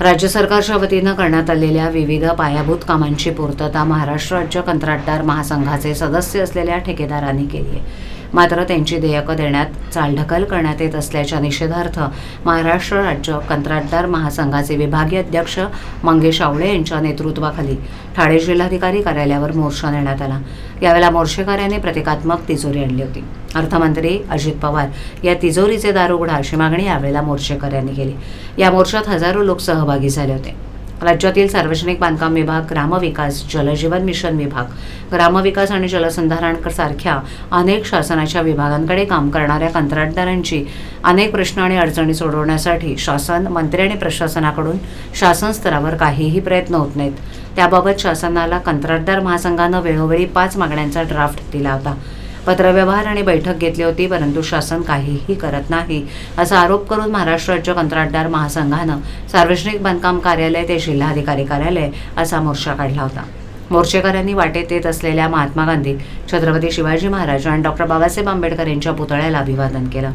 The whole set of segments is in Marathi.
राज्य सरकारच्या वतीनं करण्यात आलेल्या विविध पायाभूत कामांची पूर्तता महाराष्ट्र राज्य कंत्राटदार महासंघाचे सदस्य असलेल्या ठेकेदारांनी केली आहे. मात्र त्यांची देयकं देण्यात चालढकल करण्यात येत असल्याच्या निषेधार्थ महाराष्ट्र राज्य कंत्राटदार महासंघाचे विभागीय अध्यक्ष मंगेश आवळे यांच्या नेतृत्वाखाली ठाणे जिल्हाधिकारी कार्यालयावर मोर्चा नेण्यात आला. यावेळेला मोर्चेकऱ्यांनी प्रतिकात्मक तिजोरी आणली होती. अर्थमंत्री अजित पवार या तिजोरीचे दार उघडा अशी मागणी यावेळेला मोर्चेकऱ्यांनी केली. या मोर्चात हजारो लोक सहभागी झाले होते. राज्यातील सार्वजनिक बांधकाम विभाग ग्रामविकास जलजीवन मिशन विभाग ग्रामविकास आणि जलसंधारण सारख्या अनेक शासनाच्या विभागांकडे काम करणाऱ्या कंत्राटदारांची अनेक प्रश्न आणि अडचणी सोडवण्यासाठी शासन मंत्री आणि प्रशासनाकडून शासन स्तरावर काहीही प्रयत्न होत नाहीत. त्याबाबत शासनाला कंत्राटदार महासंघानं वेळोवेळी पाच मागण्यांचा ड्राफ्ट दिला होता. पत्रव्यवहार आणि बैठक घेतली होती परंतु शासन काहीही करत नाही असा आरोप करून महाराष्ट्र राज्य कंत्राटदार महासंघानं सार्वजनिक बांधकाम कार्यालय ते जिल्हाधिकारी कार्यालय असा मोर्चा काढला होता. मोर्चेकऱ्यांनी वाटेत येत असलेल्या महात्मा गांधी छत्रपती शिवाजी महाराज आणि डॉक्टर बाबासाहेब आंबेडकर यांच्या पुतळ्याला अभिवादन केलं.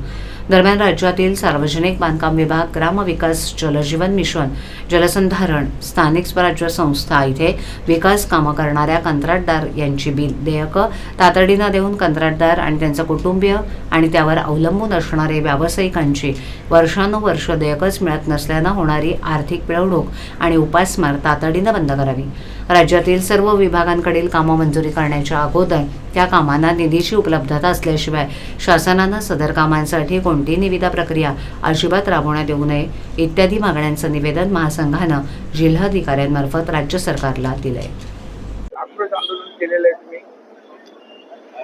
दरम्यान राज्यातील सार्वजनिक बांधकाम विभाग ग्रामविकास जलजीवन मिशन जलसंधारण स्थानिक स्वराज्य संस्था इथे विकास कामं करणाऱ्या कंत्राटदार यांची बिल देयकं तातडीनं देऊन कंत्राटदार आणि त्यांचं कुटुंबीय आणि त्यावर अवलंबून असणारे व्यावसायिकांची वर्षानुवर्ष देयकच मिळत नसल्यानं होणारी आर्थिक पिळवणूक आणि उपासमार तातडीनं बंद करावी. राज्यातील सर्व विभागांकडील कामं मंजुरी करण्याच्या अगोदर त्या कामांना निधीची उपलब्धता असल्याशिवाय शासनानं सदर कामांसाठी कोण कोणतीही निविदा प्रक्रिया अजिबात राबवण्यात येऊ नये इत्यादी मागण्यांचं निवेदन महासंघानं जिल्हाधिकाऱ्यांमार्फत राज्य सरकारला दिलंय.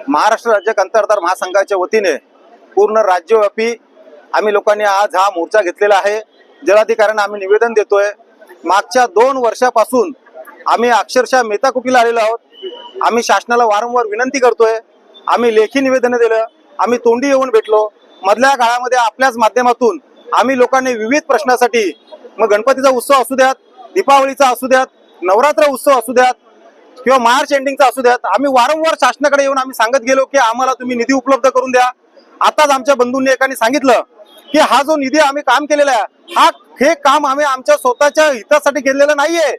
महाराष्ट्र राज्य कंत्राटदार महासंघाच्या वतीने पूर्ण राज्यव्यापी आम्ही लोकांनी आज हा मोर्चा घेतलेला आहे. जिल्हाधिकाऱ्यांना आम्ही निवेदन देतोय. मागच्या दोन वर्षापासून आम्ही अक्षरशः मेताकुटीला आलेलो आहोत. आम्ही शासनाला वारंवार विनंती करतोय. आम्ही लेखी निवेदनं दिलं. आम्ही तोंडी येऊन भेटलो. मधल्या काळामध्ये आपल्याच माध्यमातून आम्ही लोकांनी विविध प्रश्नासाठी मग गणपतीचा उत्सव असू द्यात दीपावलीचा असू द्यात नवरात्र उत्सव असू द्यात किंवा मार्च एंडिंगचा असू द्यात आम्ही वारंवार शासनाकडे येऊन आम्ही सांगत गेलो की आम्हाला तुम्ही निधी उपलब्ध करून द्या. आताच आमच्या बंधूंनी एकाने सांगितलं की हा जो निधी आम्ही काम केलेला आहे हा हे काम आम्ही आमच्या स्वतःच्या हितासाठी केलेलं नाहीये.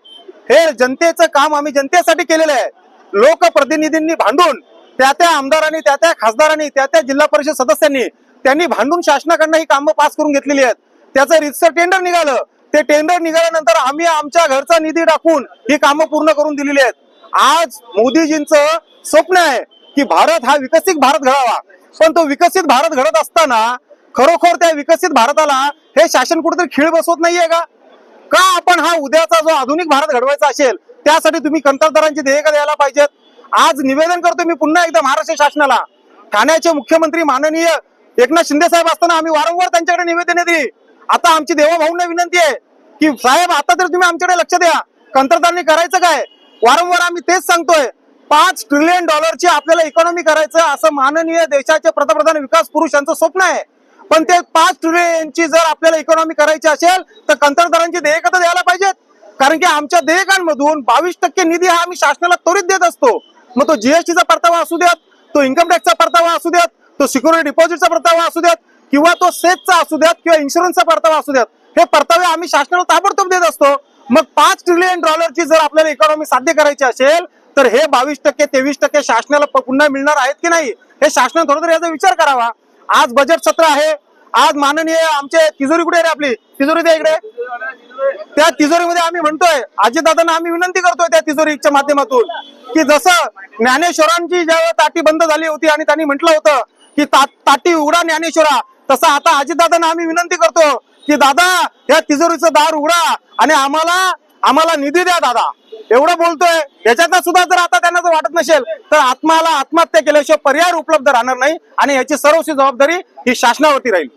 हे जनतेचं काम आम्ही जनतेसाठी केलेलं आहे. लोकप्रतिनिधींनी भांडून त्या त्या आमदारांनी त्या त्या खासदारांनी त्या त्या जिल्हा परिषद सदस्यांनी त्यांनी भांडून शासनाकडनं ही कामं पास करून घेतलेली आहेत. त्याचं रितसर टेंडर निघालं. ते टेंडर निघाल्यानंतर आम्ही आमच्या घरचा निधी टाकून ही कामं पूर्ण करून दिलेली आहेत. आज मोदीजींचं स्वप्न आहे की भारत हा विकसित भारत घडावा. पण तो विकसित भारत घडत असताना खरोखर त्या विकसित भारताला हे शासन कुठेतरी खीळ बसवत नाहीये का? का आपण हा उद्याचा जो आधुनिक भारत घडवायचा असेल त्यासाठी तुम्ही कंत्राटदारांची देयका द्यायला पाहिजेत? आज निवेदन करतो मी पुन्हा एकदा महाराष्ट्र शासनाला. ठाण्याचे मुख्यमंत्री माननीय एकनाथ शिंदे साहेब असताना आम्ही वारंवार त्यांच्याकडे निवेदने दिली. आता आमची देवाभाऊंना विनंती आहे की साहेब आता तर तुम्ही आमच्याकडे लक्ष द्या. कंत्राटदारांनी करायचं काय? वारंवार आम्ही तेच सांगतोय. पाच ट्रिलियन डॉलरची आपल्याला इकॉनॉमी करायचं असं माननीय देशाचे पंतप्रधान विकास पुरुष यांचं स्वप्न आहे. पण ते पाच ट्रिलियनची जर आपल्याला इकॉनॉमी करायची असेल तर कंत्राटदारांची देयकं तर द्यायला पाहिजेत. कारण की आमच्या देयकांमधून बावीस टक्के निधी हा आम्ही शासनाला त्वरित देत असतो. मग तो जीएसटीचा परतावा असू द्यात तो इन्कम टॅक्सचा परतावा असू द्यात तो सिक्युरिटी डिपॉझिटचा परतावा असू द्यात किंवा तो सेसचा असू द्यात किंवा इन्शुरन्सचा परतावा असू द्यात हे परतावे आम्ही शासनाला ताबडतोब देत असतो. मग पाच ट्रिलियन डॉलरची जर आपल्याला इकॉनॉमी साध्य करायची असेल तर हे बावीस टक्के तेवीस टक्के शासनाला पुन्हा मिळणार आहेत की नाही हे शासनाने थोडं तरी याचा विचार करावा. आज बजेट सत्र आहे आज माननीय आमचे तिजोरी कुठे आहे रे आपली? तिजोरी द्या इकडे? त्या तिजोरीमध्ये आम्ही म्हणतोय अजितदादांना आम्ही विनंती करतोय त्या तिजोरीच्या माध्यमातून. की जसं ज्ञानेश्वरांची ज्यावेळेस ताटी बंद झाली होती आणि त्यांनी म्हटलं होतं की ता- ताटी उघडा ज्ञानेश्वरा तसं आता अजितदादांना आम्ही विनंती करतो की दादा या तिजोरीचं दार उघडा आणि आम्हाला आम्हाला निधी द्या दादा. एवढं बोलतोय. याच्यातनं सुद्धा जर आता त्यांना जर वाटत नसेल तर आत्माला आत्महत्या केल्याशिवाय पर्याय उपलब्ध राहणार नाही आणि याची सर्वस्वी जबाबदारी ही शासनावरती राहील.